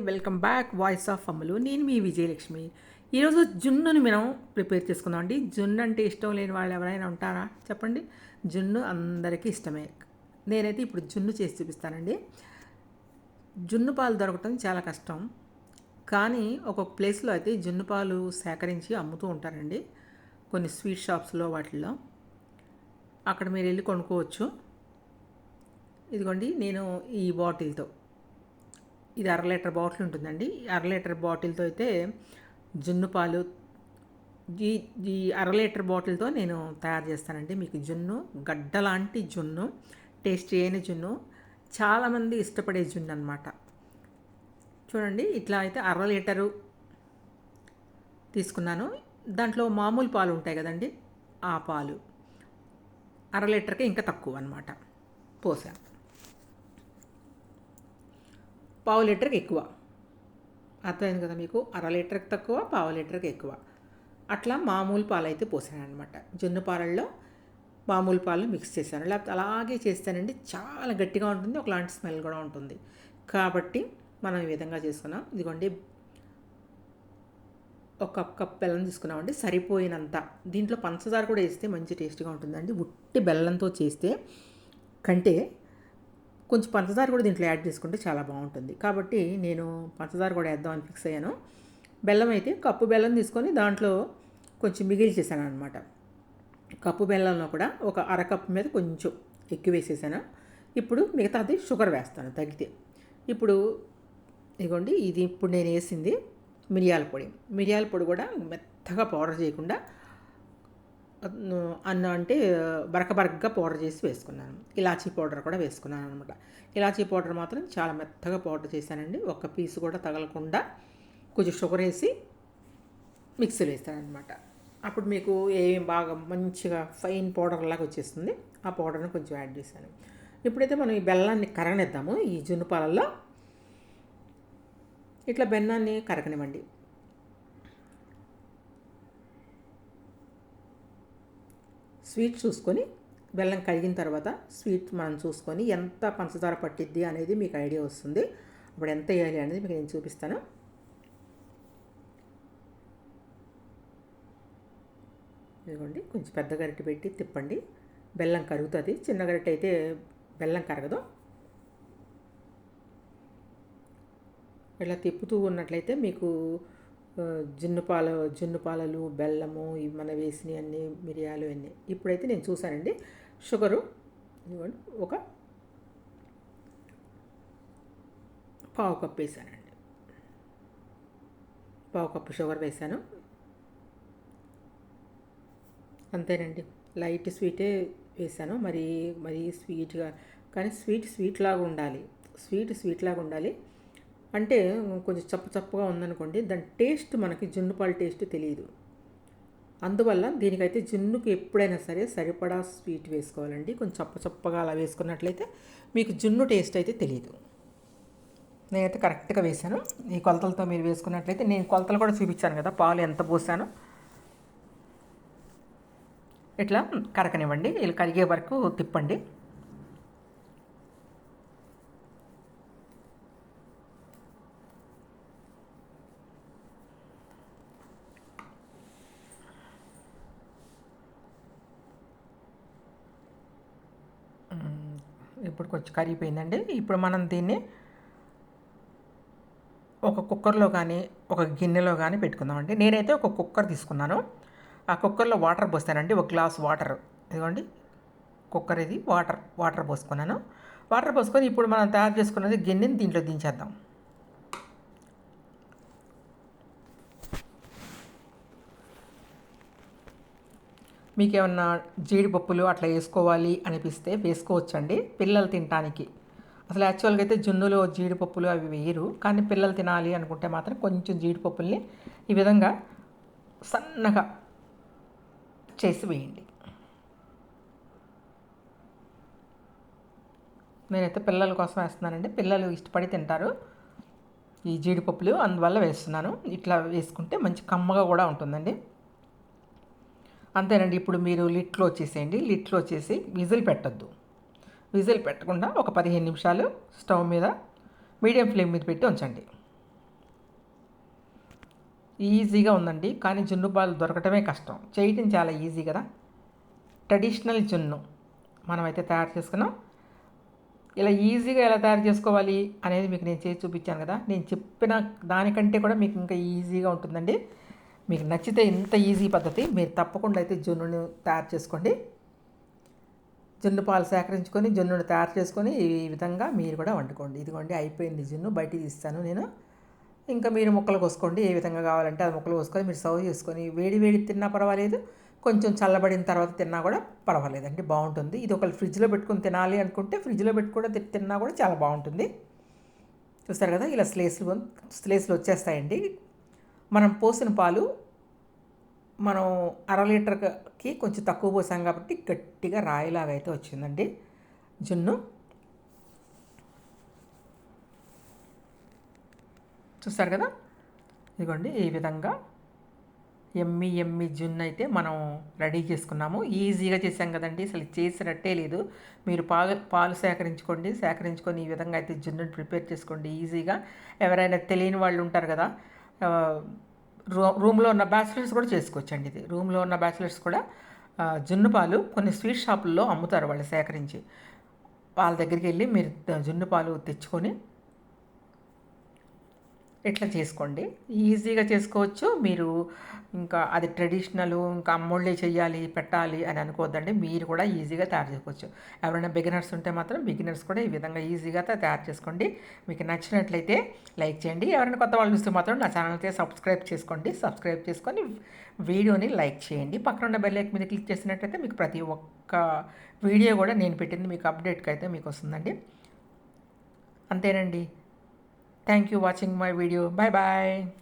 Welcome back voice of అమ్మలు నేను మీ విజయలక్ష్మి. ఈరోజు జున్నుని మనం ప్రిపేర్ చేసుకుందాం అండి జున్ను అంటే ఇష్టం లేని వాళ్ళు ఎవరైనా ఉంటారా? చెప్పండి. జున్ను అందరికీ ఇష్టమే. నేనైతే ఇప్పుడు జున్ను చేసి చూపిస్తానండి. జున్ను పాలు దొరకటం చాలా కష్టం. కానీ ఒక్కొక్క ప్లేస్లో అయితే జున్ను పాలు సేకరించి అమ్ముతూ ఉంటారండి. కొన్ని స్వీట్ షాప్స్లో వాటిల్లో. అక్కడ మీరు వెళ్ళి కొనుక్కోవచ్చు. ఇదిగోండి నేను ఈ బాటిల్తో. ఇది అర లీటర్ బాటిల్ ఉంటుందండి. అర లీటర్ బాటిల్తో అయితే జున్ను పాలు ఈ ఈ అర లీటర్ బాటిల్తో నేను తయారు చేస్తానండి. మీకు జున్ను గడ్డ లాంటి జున్ను టేస్ట్ చేయని జున్ను చాలామంది ఇష్టపడే జున్ను అనమాట చూడండి ఇట్లా అయితే అర లీటరు తీసుకున్నాను. దాంట్లో మామూలు పాలు ఉంటాయి కదండి ఆ పాలు. అర లీటర్కి ఇంకా తక్కువ అనమాట పోసాను పావు లీటర్కి ఎక్కువ. అర్థమైంది కదా మీకు? అర లీటర్కి తక్కువ పావు లీటర్కి ఎక్కువ. అట్లా మామూలు పాలు అయితే పోసాను అనమాట జొన్న పాలల్లో మామూలు పాలు మిక్స్ చేశాను. లేకపోతే అలాగే చేస్తానండి. చాలా గట్టిగా ఉంటుంది. ఒకలాంటి స్మెల్ కూడా ఉంటుంది. కాబట్టి మనం ఈ విధంగా చేసుకున్నాం. ఇదిగోండి. ఒక కప్ బెల్లం తీసుకున్నామండి. సరిపోయినంత. దీంట్లో పంచదార కూడా వేస్తే మంచి టేస్ట్గా ఉంటుందండి. ఉట్టి బెల్లంతో చేస్తే కంటే కొంచెం పంచదార కూడా దీంట్లో యాడ్ చేసుకుంటే చాలా బాగుంటుంది. కాబట్టి నేను పంచదార కూడా వేద్దామని ఫిక్స్ అయ్యాను. బెల్లం అయితే కప్పు బెల్లం తీసుకొని దాంట్లో కొంచెం మిగిలి చేశాను అనమాట కప్పు బెల్లంలో కూడా ఒక అరకప్పు మీద కొంచెం ఎక్కువ వేసేసాను. ఇప్పుడు మిగతాది షుగర్ వేస్తాను తగ్గితే. ఇప్పుడు ఇదిగోండి ఇది ఇప్పుడు నేను వేసింది మిరియాల పొడి. మిరియాల పొడి కూడా మెత్తగా పౌడర్ చేయకుండా అన్న అంటే బరక బరకగా పౌడర్ చేసి వేసుకున్నాను. ఇలాచీ పౌడర్ కూడా వేసుకున్నాను అనమాట ఇలాచీ పౌడర్ మాత్రం చాలా మెత్తగా పౌడర్ చేశానండి. ఒక పీస్ కూడా తగలకుండా కొంచెం షుగర్ వేసి మిక్సీలో వేస్తాను అనమాట అప్పుడు మీకు ఏం బాగా మంచిగా ఫైన్ పౌడర్ లాగా వచ్చేస్తుంది. ఆ పౌడర్ని కొంచెం యాడ్ చేశాను. ఇప్పుడైతే మనం ఈ బెల్లాన్ని కరగనిద్దాము. ఈ జున్ను పాలల్లో ఇట్లా బెన్నాన్ని కరగనివ్వండి. స్వీట్ చూసుకొని బెల్లం కరిగిన తర్వాత స్వీట్ మనం చూసుకొని ఎంత పంచదార పట్టిద్ది అనేది మీకు ఐడియా వస్తుంది. అప్పుడు ఎంత వేయాలి అనేది మీకు నేను చూపిస్తాను. ఇదిగోండి కొంచెం పెద్ద గరిటె పెట్టి తిప్పండి. బెల్లం కరుగుతుంది. చిన్న గరిటె అయితే బెల్లం కరగదు. ఇలా తిప్పుతూ ఉన్నట్లయితే మీకు జున్ను పాల జున్ను పాలలు బెల్లము ఇవి మన వేసినవి అన్నీ మిరియాలు అన్నీ. ఇప్పుడైతే నేను చూసానండి షుగరు ఒక పావు కప్పు వేసానండి. పావు కప్పు షుగర్ వేసాను. అంతేనండి. లైట్ స్వీటే వేసాను. మరి మరి స్వీట్గా కానీ స్వీట్ స్వీట్ లాగా ఉండాలి. స్వీట్ స్వీట్ లాగా ఉండాలి. అంటే కొంచెం చప్పు చప్పగా ఉందనుకోండి దాని టేస్ట్ మనకి జున్ను పాలు టేస్ట్ తెలియదు. అందువల్ల దీనికైతే జున్నుకి ఎప్పుడైనా సరే సరిపడా స్వీట్ వేసుకోవాలండి. కొంచెం చప్ప చప్పగా అలా వేసుకున్నట్లయితే మీకు జున్ను టేస్ట్ అయితే తెలియదు. నేనైతే కరెక్ట్గా వేసాను ఈ కొలతలతో మీరు వేసుకున్నట్లయితే నేను కొలతలు కూడా చూపించాను కదా పాలు ఎంత పోసాను. ఇట్లా కరకనివ్వండి. ఇలా కరిగే వరకు తిప్పండి. ఇప్పుడు కొంచెం కరిగిపోయిందండి. ఇప్పుడు మనం దీన్ని ఒక కుక్కర్లో కానీ ఒక గిన్నెలో కానీ పెట్టుకుందామండి. నేనైతే ఒక కుక్కర్ తీసుకున్నాను. ఆ కుక్కర్లో వాటర్ పోస్తానండి. ఒక గ్లాస్ వాటర్. ఇదిగోండి. కుక్కర్ ఇది. వాటర్. వాటర్ పోసుకున్నాను. వాటర్ పోసుకొని ఇప్పుడు మనం తయారు చేసుకున్నది గిన్నెని దీంట్లో దించేద్దాం. మీకు ఏమన్నా జీడిపప్పులు అట్లా వేసుకోవాలి అనిపిస్తే వేసుకోవచ్చండి పిల్లలు తినటానికి. అసలు యాక్చువల్గా అయితే జున్నులో జీడిపప్పులు అవి వేయరు కానీ పిల్లలు తినాలి అనుకుంటే మాత్రం కొంచెం జీడిపప్పుల్ని ఈ విధంగా సన్నగా చేసి వేయండి. నేనైతే పిల్లల కోసం వేస్తున్నానండి. పిల్లలు ఇష్టపడి తింటారు. ఈ జీడిపప్పులు అందువల్ల వేస్తున్నాను. ఇట్లా వేసుకుంటే మంచి కమ్మగా కూడా ఉంటుందండి. అంతేనండి ఇప్పుడు మీరు లిట్లో వచ్చేసేయండి లిట్లో వచ్చేసి విజిల్ పెట్టద్దు. విజిల్ పెట్టకుండా ఒక పదిహేను నిమిషాలు స్టవ్ మీద మీడియం ఫ్లేమ్ మీద పెట్టి ఉంచండి. ఈజీగా ఉందండి కానీ జున్ను పాలు దొరకటమే కష్టం. చేయటం చాలా ఈజీ కదా. ట్రెడిషనల్ జున్ను మనమైతే తయారు చేసుకున్నాం. ఇలా ఈజీగా ఎలా తయారు చేసుకోవాలి అనేది మీకు నేను చేసి చూపించాను కదా. నేను చెప్పిన దానికంటే కూడా మీకు ఇంకా ఈజీగా ఉంటుందండి. మీకు నచ్చితే ఇంత ఈజీ పద్ధతి. మీరు తప్పకుండా అయితే జున్నుని తయారు చేసుకోండి. జున్ను పాలు సేకరించుకొని జున్నును తయారు చేసుకొని ఈ విధంగా మీరు కూడా వండుకోండి. ఇదిగోండి అయిపోయింది జున్ను. బయటికి తీస్తాను నేను. ఇంకా మీరు ముక్కలు కోసుకోండి. ఏ విధంగా కావాలంటే అది ముక్కలు కోసుకొని మీరు సర్వ్ చేసుకొని వేడి వేడి తిన్నా పర్వాలేదు. కొంచెం చల్లబడిన తర్వాత తిన్నా కూడా పర్వాలేదండి బాగుంటుంది. ఇది ఒకళ్ళు ఫ్రిడ్జ్లో పెట్టుకుని తినాలి అనుకుంటే ఫ్రిడ్జ్లో పెట్టుకుని తిన్నా కూడా చాలా బాగుంటుంది. చూస్తారు కదా ఇలా స్లేస్లు స్లేస్లు వచ్చేస్తాయండి. మనం పోసిన పాలు మనం అర లీటర్కి కొంచెం తక్కువ పోసాం కాబట్టి గట్టిగా రాయిలాగా అయితే వచ్చిందండి. జున్ను. చూస్తారు కదా? ఇదిగోండి ఈ విధంగా ఎమ్మి ఎమ్మి జున్ను అయితే మనం రెడీ చేసుకున్నాము. ఈజీగా చేసాం కదండి అసలు చేసినట్టే లేదు. మీరు పాలు పాలు సేకరించుకోండి సేకరించుకొని ఈ విధంగా అయితే జున్నుని ప్రిపేర్ చేసుకోండి ఈజీగా. ఎవరైనా తెలియని వాళ్ళు ఉంటారు కదా రూమ్లో ఉన్న బ్యాచిలర్స్ కూడా చేసుకోవచ్చండి ఇది. రూమ్లో ఉన్న బ్యాచిలర్స్ కూడా జున్నుపాలు కొన్ని స్వీట్ షాపుల్లో అమ్ముతారు వాళ్ళు సేకరించి. వాళ్ళ దగ్గరికి వెళ్ళి మీరు జున్నుపాలు తెచ్చుకొని ఇట్లా చేసుకోండి? ఈజీగా చేసుకోవచ్చు. మీరు ఇంకా అది ట్రెడిషనల్ ఇంకా అమ్మోళ్ళే చేయాలి పెట్టాలి అని అనుకోవద్దండి. మీరు కూడా ఈజీగా తయారు చేసుకోవచ్చు. ఎవరైనా బిగినర్స్ ఉంటే మాత్రం బిగినర్స్ కూడా ఈ విధంగా ఈజీగా తయారు చేసుకోండి. మీకు నచ్చినట్లయితే లైక్ చేయండి. ఎవరైనా కొత్త వాళ్ళు చూస్తే మాత్రం నా ఛానల్ అయితే సబ్స్క్రైబ్ చేసుకోండి. సబ్స్క్రైబ్ చేసుకొని వీడియోని లైక్ చేయండి. పక్కన ఉన్న బెల్ మీద క్లిక్ చేసినట్లయితే మీకు ప్రతి ఒక్క వీడియో కూడా నేను పెట్టింది. మీకు అప్డేట్కి అయితే మీకు వస్తుందండి. అంతేనండి. Thank you for watching my video. Bye bye.